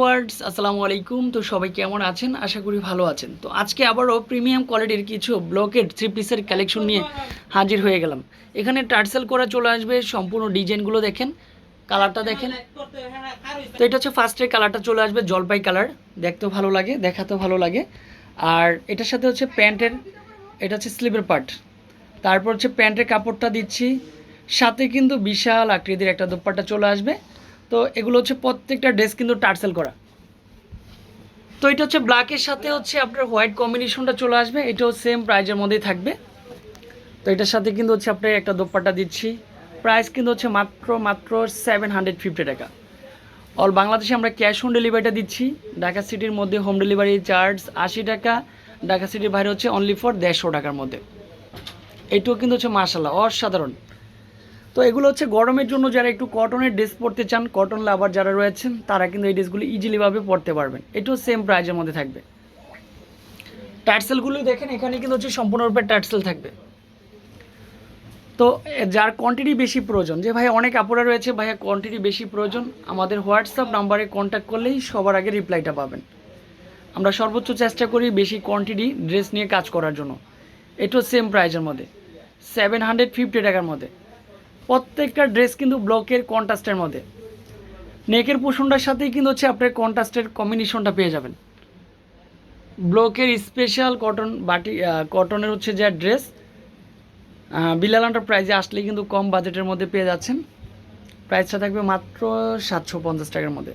Viewers আসসালামু আলাইকুম। তো সবাই কেমন আছেন? আশা করি ভালো আছেন। তো আজকে আবারও প্রিমিয়াম কোয়ালিটির কিছু ব্লকেড থ্রি পিসের কালেকশন নিয়ে হাজির হয়ে গেলাম। এখানে টার্সেল করা চলে আসবে, সম্পূর্ণ ডিজাইনগুলো দেখেন কালারটা দেখেন। তো এটা হচ্ছে ফার্স্টের কালারটা চলে আসবে, জলপাই কালার দেখতেও ভালো লাগে, দেখাতেও ভালো লাগে। আর এটার সাথে হচ্ছে প্যান্টের, এটা হচ্ছে স্লিভের পার্ট তারপর হচ্ছে প্যান্টের কাপড়টা দিচ্ছি। সাথে কিন্তু বিশাল আকৃতির একটা দোপাট্টা চলে আসবে। তো এগুলো হচ্ছে প্রত্যেকটা ড্রেস কিন্তু টার্সেল করা। তো এটা হচ্ছে ব্ল্যাকের সাথে হচ্ছে আপনার হোয়াইট কম্বিনেশনটা চলে আসবে, এটাও সেম প্রাইজের মধ্যেই থাকবে। তো এটার সাথে কিন্তু হচ্ছে আপনার একটা দোপাট্টা দিচ্ছি প্রাইস কিন্তু হচ্ছে মাত্র মাত্র সেভেন হান্ড্রেড ফিফটি টাকা। অল বাংলাদেশে আমরা ক্যাশ অন ডেলিভারিটা দিচ্ছি, ঢাকা সিটির মধ্যে হোম ডেলিভারি চার্জ আশি টাকা, ঢাকা সিটির বাইরে হচ্ছে অনলি ফর দেড়শো টাকার মধ্যে। এইটুকু কিন্তু হচ্ছে মার্শাল্লাহ অসাধারণ। তো এগুলো হচ্ছে গরমের জন্য যারা একটু কটনের ড্রেস পরতে চান কটন লাভার যারা রয়েছেন, তারা কিন্তু এই ড্রেসগুলো ইজিলিভাবে পরতে পারবেন। এটাও সেম প্রাইজের মধ্যে থাকবে। টার্সেলগুলো দেখেন, এখানে কিন্তু হচ্ছে সম্পূর্ণরূপে টার্সেল থাকবে। তো যার কোয়ান্টিটি বেশি প্রয়োজন, যে ভাই অনেক আপুরা রয়েছে, ভাইয়া কোয়ান্টিটি বেশি প্রয়োজন, আমাদের হোয়াটসঅ্যাপ নাম্বারে কন্ট্যাক্ট করলেই সবার আগে রিপ্লাইটা পাবেন। আমরা সর্বোচ্চ চেষ্টা করি বেশি কোয়ান্টিটি ড্রেস নিয়ে কাজ করার জন্য। এটাও সেম প্রাইজের মধ্যে। সেভেন হান্ড্রেড ফিফটি টাকার মধ্যে। প্রত্যেকটা ড্রেস কিন্তু ব্লকের কন্ট্রাস্টের মধ্যে। নেকের পোষণটার সাথেই কিন্তু হচ্ছে আপনার কন্ট্রাস্টের কম্বিনেশনটা পেয়ে যাবেন। ব্লকের স্পেশাল কটন বাটি কটনের হচ্ছে যে ড্রেস বিলাল প্রাইজে আসলেই কিন্তু কম বাজেটের মধ্যে পেয়ে যাচ্ছেন। প্রাইসটা থাকবে মাত্র সাতশো পঞ্চাশ টাকার মধ্যে।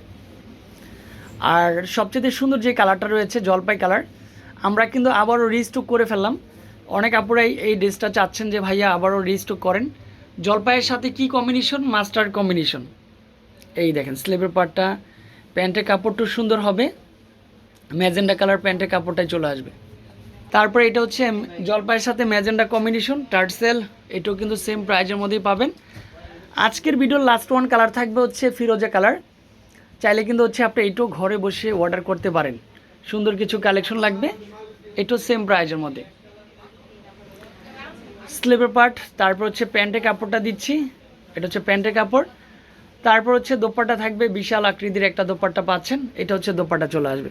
আর সবচেয়ে সুন্দর যে কালারটা রয়েছে, জলপাই কালার আমরা কিন্তু আবারও রিস্টক করে ফেললাম। অনেক আপুরাই এই ড্রেসটা চাচ্ছেন যে, ভাইয়া, আবারও রিস্টক করেন। জলপাইয়ের সাথে কি কম্বিনেশন মাস্টার কম্বিনেশন এই দেখেন স্লিভের পার্টটা প্যান্টের কাপড়টা সুন্দর হবে। ম্যাজেন্ডা কালার প্যান্টের কাপড়টাই চলে আসবে। তারপরে এটা হচ্ছে জলপাইয়ের সাথে ম্যাজেন্ডা কম্বিনেশন টার্সেল এটাও কিন্তু সেম প্রাইজের মধ্যেই পাবেন। আজকের ভিডিওর লাস্ট ওয়ান কালার থাকবে হচ্ছে ফিরোজা কালার চাইলে কিন্তু হচ্ছে আপনি এটাও ঘরে বসে অর্ডার করতে পারেন। সুন্দর কিছু কালেকশন লাগবে, এটাও সেম প্রাইজের মধ্যে। স্লিভের পার্ট, তারপর হচ্ছে প্যান্টের কাপড়টা দিচ্ছি। এটা হচ্ছে প্যান্টের কাপড়। তারপর হচ্ছে দোপাট্টা থাকবে, বিশাল আকৃতির একটা দোপাট্টা পাচ্ছেন। এটা হচ্ছে দোপাটা চলে আসবে।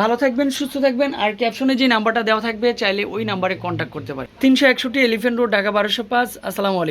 ভালো থাকবেন, সুস্থ থাকবেন। আর ক্যাপশনে যে নাম্বারটা দেওয়া থাকবে, চাইলে ওই নাম্বারে কন্ট্যাক্ট করতে পারে তিনশো একষট্টি এলিফেন্ট রোড ঢাকা বারোশো পাঁচ। আসসালামু আলাইকুম।